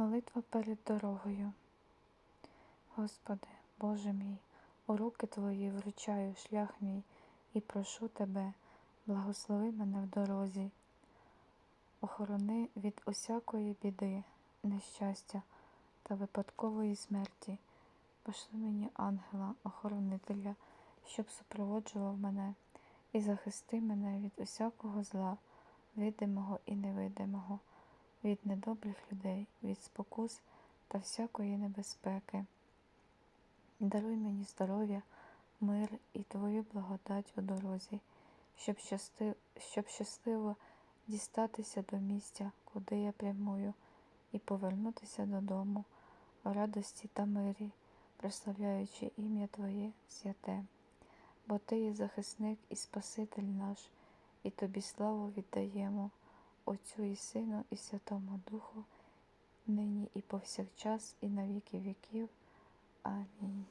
Молитва перед дорогою. Господи, Боже мій, у руки Твої вручаю шлях мій і прошу Тебе, благослови мене в дорозі, охорони від усякої біди, нещастя та випадкової смерті. Пошли мені ангела, охоронителя, щоб супроводжував мене і захисти мене від усякого зла, видимого і невидимого, від недобрих людей, від спокус та всякої небезпеки. Даруй мені здоров'я, мир і Твою благодать у дорозі, щоб, щасти... щоб щасливо дістатися до місця, куди я прямую, і повернутися додому в радості та мирі, прославляючи ім'я Твоє святе. Бо Ти є захисник і Спаситель наш, і Тобі славу віддаємо, Отцю і Сину, і Святому Духу, нині і повсякчас, і на віки віків. Амінь.